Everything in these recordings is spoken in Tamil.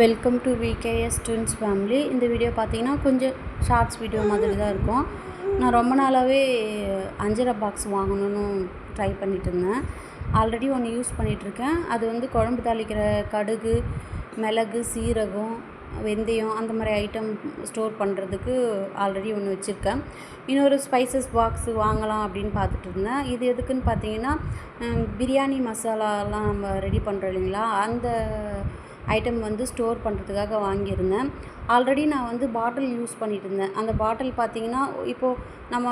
Welcome to VKS twins family இந்த வீடியோ பார்த்தீங்கன்னா கொஞ்சம் ஷார்ட்ஸ் வீடியோ மாதிரி தான் இருக்கும். நான் ரொம்ப நாளாகவே அஞ்சரை பாக்ஸ் வாங்கணும்னு ட்ரை பண்ணிட்டு இருந்தேன். ஆல்ரெடி ஒன்று யூஸ் பண்ணிகிட்ருக்கேன் அது வந்து குழம்பு தாளிக்கிற கடுகு மிளகு சீரகம் வெந்தயம் அந்த மாதிரி ஐட்டம் ஸ்டோர் பண்ணுறதுக்கு ஆல்ரெடி ஒன்று வச்சுருக்கேன். இன்னொரு ஸ்பைசஸ் பாக்ஸ் வாங்கலாம் அப்படின்னு பார்த்துட்டு இருந்தேன். இது எதுக்குன்னு பார்த்தீங்கன்னா பிரியாணி மசாலாலாம் நம்ம ரெடி பண்ணுறோம் இல்லைங்களா? அந்த ஐட்டம் வந்து ஸ்டோர் பண்ணுறதுக்காக வாங்கியிருந்தேன். ஆல்ரெடி நான் வந்து பாட்டில் யூஸ் பண்ணிட்டு இருந்தேன் அந்த பாட்டில் பார்த்தீங்கன்னா இப்போது நம்ம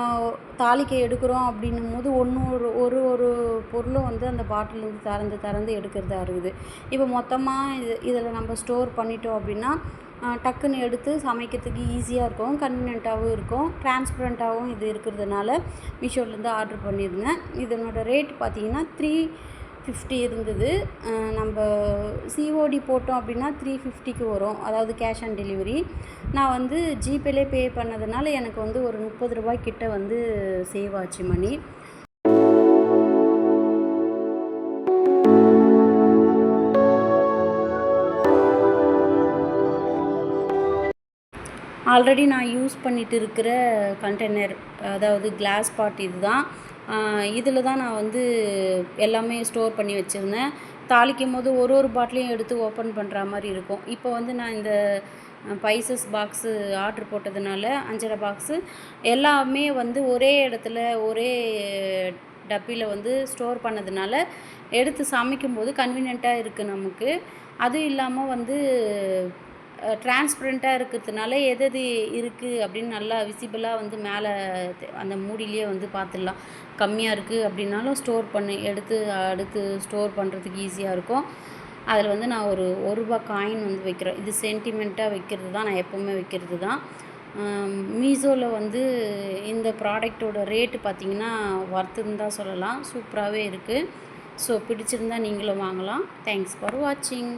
தாளிக்க எடுக்கிறோம் அப்படின்னும் போது ஒன்று ஒரு ஒரு ஒரு பொருளும் வந்து அந்த பாட்டிலேருந்து திறந்து திறந்து எடுக்கிறதா இருக்குது. இப்போ மொத்தமாக இது இதில் நம்ம ஸ்டோர் பண்ணிட்டோம் அப்படின்னா டக்குன்னு எடுத்து சமைக்கிறதுக்கு ஈஸியாக இருக்கும். கன்வீனியண்ட்டாகவும் இருக்கும். டிரான்ஸ்பரண்ட்டாகவும் இது இருக்கிறதுனால மீஷோலேருந்து ஆர்டர் பண்ணியிருந்தேன். இதனோட ரேட் பார்த்தீங்கன்னா த்ரீ ஃபிஃப்டி இருந்தது. நம்ம சிஓடி போட்டோம் அப்படின்னா த்ரீ ஃபிஃப்டிக்கு வரும். அதாவது கேஷ் ஆன் டெலிவரி நான் வந்து ஜிபேலே பே பண்ணதுனால எனக்கு வந்து ஒரு முப்பது ரூபாய் கிட்ட வந்து சேவ் ஆச்சு மணி. ஆல்ரெடி நான் யூஸ் பண்ணிட்டு இருக்கிற கண்டெய்னர் அதாவது கிளாஸ் பாட் இதுதான். இதில் தான் நான் வந்து எல்லாமே ஸ்டோர் பண்ணி வச்சுருந்தேன். தாளிக்கும் போது ஒரு ஒரு பாட்டிலையும் எடுத்து ஓப்பன் பண்ணுற மாதிரி இருக்கும். இப்போ வந்து நான் இந்த பைசஸ் பாக்ஸு ஆர்டர் போட்டதுனால அஞ்சரை பாக்ஸு எல்லாமே வந்து ஒரே இடத்துல ஒரே டப்பியில் வந்து ஸ்டோர் பண்ணதுனால எடுத்து சமைக்கும்போது கன்வீனியண்ட்டாக இருக்குது நமக்கு. அதுவும் இல்லாமல் வந்து டிரான்ஸ்பரண்ட்டாக இருக்கிறதுனால எது எது இருக்குது அப்படின்னு நல்லா விசிபிளாக வந்து மேலே அந்த மூடிலேயே வந்து பார்த்துடலாம். கம்மியாக இருக்குது அப்படின்னாலும் ஸ்டோர் பண்ணி எடுத்து அடுத்து ஸ்டோர் பண்ணுறதுக்கு ஈஸியாக இருக்கும். அதில் வந்து நான் ஒரு ஒரு ரூபா காயின் வந்து வைக்கிறேன். இது சென்டிமெண்ட்டாக வைக்கிறது தான் நான் எப்போவுமே வைக்கிறது தான் மீஷோவில் வந்து இந்த ப்ராடக்டோட ரேட்டு பார்த்தீங்கன்னா ஒர்த்துன்னு தான் சொல்லலாம். சூப்பராகவே இருக்குது ஸோ பிடிச்சிருந்தா நீங்களும் வாங்கலாம். தேங்க்ஸ் ஃபார் வாட்சிங்